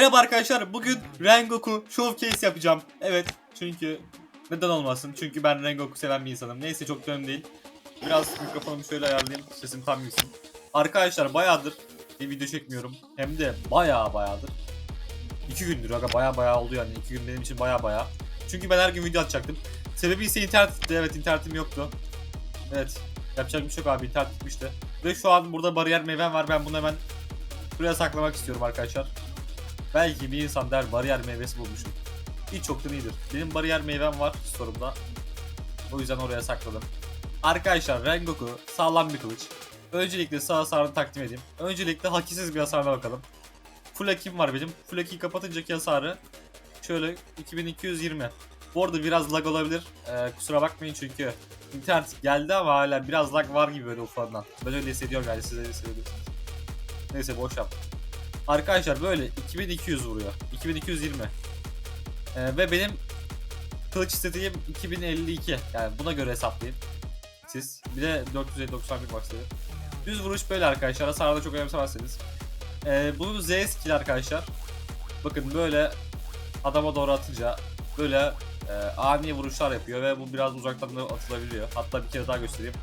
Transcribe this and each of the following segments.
Merhaba arkadaşlar bugün Rengoku Showcase yapacağım. Evet çünkü neden olmasın çünkü ben Rengoku seven bir insanım. Neyse çok önemli değil. Biraz mikrofonumu şöyle ayarlayayım sesim tam gitsin. Arkadaşlar bayağıdır bir video çekmiyorum. Hem de bayağı bayağıdır. İki gündür aga bayağı bayağı oldu yani. iki gün benim için bayağı bayağı. Çünkü ben her gün video atacaktım. Sebebi ise internetti. Evet internetim yoktu. Evet. Yapacak bir şey yok abi internet gitmişti. Ve şu an burada bariyer meyvem var. Ben bunu hemen buraya saklamak istiyorum arkadaşlar. Belki bir insan der bariyer meyvesi bulmuşum. Hiç çoktan iyidir. Benim bariyer meyvem var sorumda. O yüzden oraya sakladım. Arkadaşlar Rengoku sağlam bir kılıç. Öncelikle sağ hasarını takdim edeyim. Öncelikle hakisiz bir hasarına bakalım. Full hakim var benim. Full hakim kapatıncaki hasarı şöyle 2220. Bu arada biraz lag olabilir. Ee, kusura bakmayın çünkü internet geldi ama hala biraz lag var gibi böyle ufaktan. Ben öyle hissediyorum yani siz de. Neyse boş yap. Arkadaşlar böyle 2200 vuruyor. 2220. Ee, ve benim kılıç istediğim 2052. Yani buna göre hesaplayın. Siz. Bir de 491 max dedi. Düz vuruş böyle arkadaşlar. Hasarda çok önemsemezseniz. Ee, bunun Z skill arkadaşlar. Bakın böyle adama doğru atınca böyle e, ani vuruşlar yapıyor ve bu biraz uzaktan da atılabiliyor. Hatta bir kere daha göstereyim.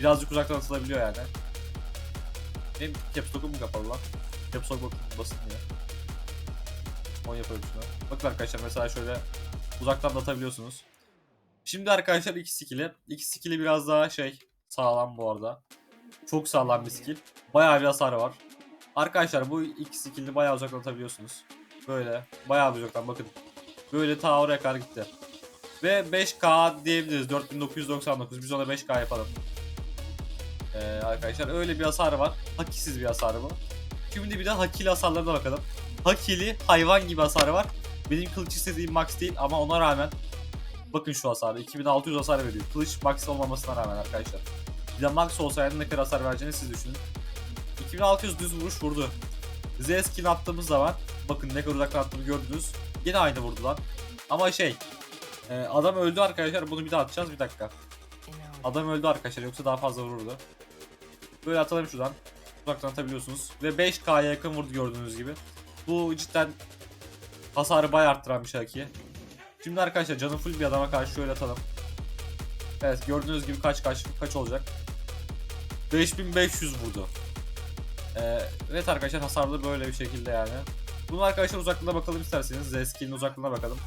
Birazcık uzaktan atılabiliyor yani. Benim caps lock'um mu kapalı lan? Caps lock bakın basılmıyor. 10 yapıyorum şuna. Bakın arkadaşlar mesela şöyle uzaktan da atabiliyorsunuz. Şimdi arkadaşlar iki skill'i. İki skill'i biraz daha şey sağlam bu arada. Çok sağlam bir skill. Bayağı bir hasar var. Arkadaşlar bu iki skill'i bayağı uzaktan atabiliyorsunuz. Böyle bayağı bir uzaktan bakın. Böyle ta oraya kadar gitti. Ve 5K diyebiliriz. 4999. Biz ona 5K yapalım. Ee, arkadaşlar öyle bir hasar var. Hakisiz bir hasar bu. Şimdi bir de hakili hasarlarına bakalım. Hakili hayvan gibi hasarı var. Benim kılıç istediğim max değil ama ona rağmen bakın şu hasarı 2600 hasar veriyor. Kılıç max olmamasına rağmen arkadaşlar. Bir de max olsaydı ne kadar hasar vereceğini siz düşünün. 2600 düz vuruş vurdu. Z skin attığımız zaman bakın ne kadar uzaktan attığını gördünüz. Yine aynı vurdu lan. Ama şey e, adam öldü arkadaşlar bunu bir daha atacağız bir dakika. Adam öldü arkadaşlar yoksa daha fazla vururdu. Böyle atalım şuradan. Uzaktan atabiliyorsunuz. Ve 5K'ya yakın vurdu gördüğünüz gibi. Bu cidden hasarı bayağı arttıran bir ki. Şimdi arkadaşlar canı full bir adama karşı şöyle atalım. Evet gördüğünüz gibi kaç kaç kaç olacak? 5500 vurdu. Ee, evet arkadaşlar hasarlı böyle bir şekilde yani. Bunu arkadaşlar uzaklığına bakalım isterseniz. Z skill'in uzaklığına bakalım.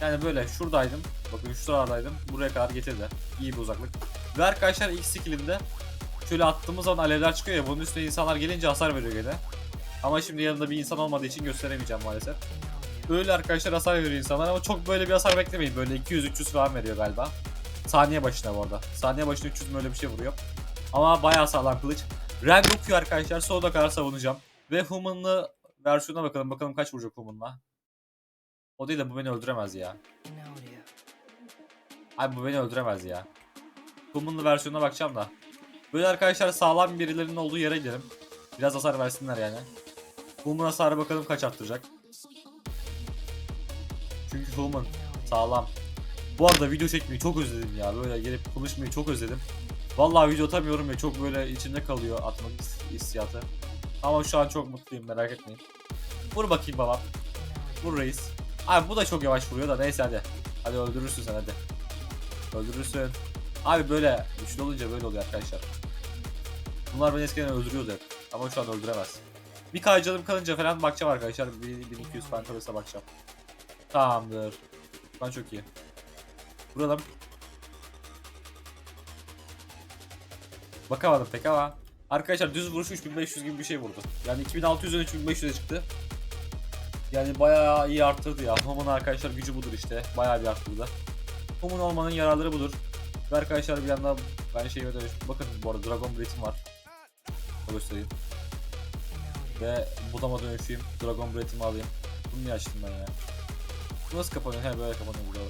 Yani böyle şuradaydım. Bakın şu sıradaydım. Buraya kadar getirdi. İyi bir uzaklık. Ve arkadaşlar ilk skill'inde şöyle attığımız zaman alevler çıkıyor ya bunun üstüne insanlar gelince hasar veriyor gene. Ama şimdi yanında bir insan olmadığı için gösteremeyeceğim maalesef. Böyle arkadaşlar hasar veriyor insanlar ama çok böyle bir hasar beklemeyin. Böyle 200-300 falan veriyor galiba. Saniye başına bu arada. Saniye başına 300 böyle bir şey vuruyor. Ama bayağı sağlam kılıç. Rengoku'yu arkadaşlar sonuna kadar savunacağım. Ve Human'lı versiyona bakalım. Bakalım kaç vuracak Human'la. O değil de bu beni öldüremez ya. Abi bu beni öldüremez ya. Human'lı versiyonuna bakacağım da. Böyle arkadaşlar sağlam birilerinin olduğu yere gidelim. Biraz hasar versinler yani. Human hasarı bakalım kaç arttıracak. Çünkü Human sağlam. Bu arada video çekmeyi çok özledim ya. Böyle gelip konuşmayı çok özledim. Vallahi video atamıyorum ya çok böyle içimde kalıyor atmak his- hissiyatı. Ama şu an çok mutluyum merak etmeyin. Vur bakayım babam. Vur reis. Abi bu da çok yavaş vuruyor da neyse hadi. Hadi öldürürsün sen hadi. Öldürürsün. Abi böyle güçlü olunca böyle oluyor arkadaşlar. Bunlar beni eskiden öldürüyordu hep. Ama şu an öldüremez. Bir kay canım kalınca falan bakacağım arkadaşlar. 1200 falan kalırsa bakacağım. Tamamdır. Ben çok iyi. Vuralım. Bakamadım pek ama. Arkadaşlar düz vuruş 3500 gibi bir şey vurdu. Yani 2600'den 3500'e çıktı. Yani bayağı iyi arttırdı ya. Homun arkadaşlar gücü budur işte. Bayağı bir arttırdı. Homun olmanın yararları budur. Ve arkadaşlar bir yandan ben şey ödemiş. Bakın bu arada Dragon Breath'im var. O göstereyim. Ve budama dönüşeyim. Dragon Breath'imi alayım. Bunu niye açtım ben ya? Bu nasıl kapanıyor? He böyle kapanıyor burada.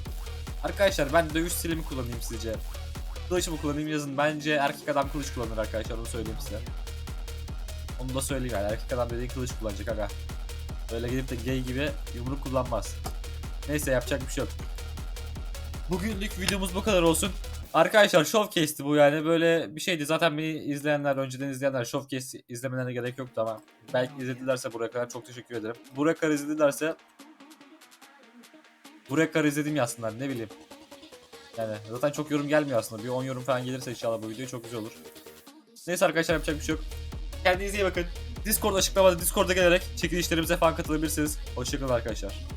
Arkadaşlar ben dövüş stilimi kullanayım sizce. Kılıç mı kullanayım yazın. Bence erkek adam kılıç kullanır arkadaşlar onu söyleyeyim size. Onu da söyleyeyim yani erkek adam dediğin kılıç kullanacak aga. Böyle gidip de gay gibi yumruk kullanmaz. Neyse yapacak bir şey yok. Bugünlük videomuz bu kadar olsun. Arkadaşlar showcase'ti bu yani böyle bir şeydi. Zaten beni izleyenler, önceden izleyenler showcase izlemelerine gerek yoktu ama belki izledilerse buraya kadar çok teşekkür ederim. Buraya kadar izledilerse buraya kadar izlediğim yazsınlar ne bileyim. Yani zaten çok yorum gelmiyor aslında. Bir 10 yorum falan gelirse inşallah bu video çok güzel olur. Neyse arkadaşlar yapacak bir şey yok. Kendinize iyi bakın. Discord açıklamada Discord'a gelerek çekilişlerimize falan katılabilirsiniz. Hoşçakalın arkadaşlar.